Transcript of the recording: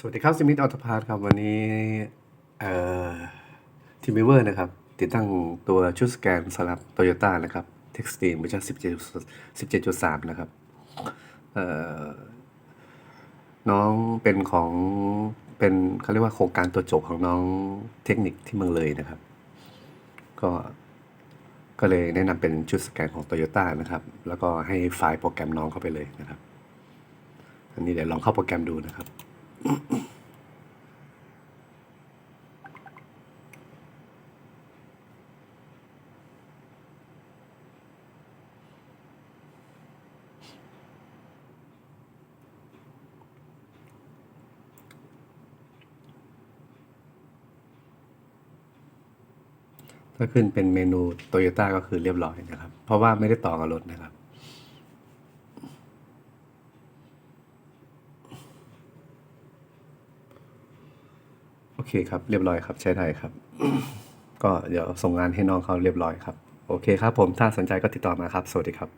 สวัสดีครับซิมิตออโตพาร์ทครับ วันนี้เอ่อทีมเวอร์นะครับ ติดตั้งตัวชุดสแกนสำหรับโตโยต้านะครับเท็กซ์ตีมเวอร์ชัน17.3 นะครับเอ่อน้องเป็นของเป็นเขาเรียกว่าโครงการตัวจบของน้องเทคนิคที่เมืองเลยนะครับ ก็ก็เลยแนะนำเป็นชุดสแกนของโตโยต้านะครับ แล้วก็ให้ไฟล์โปรแกรมน้องเข้าไปเลยนะครับ อันนี้เดี๋ยวลองเข้าโปรแกรมดูนะครับ ถ้าขึ้นเป็นเมนูโตโยต้าก็คือเรียบร้อยนะครับ เพราะว่าไม่ได้ต่อกับรถนะครับ โอเคครับ เรียบร้อยครับ ใช้ได้ครับ ก็เดี๋ยวส่งงานให้น้องเขาเรียบร้อยครับ โอเคครับผม ถ้าสนใจก็ติดต่อมาครับ สวัสดีครับ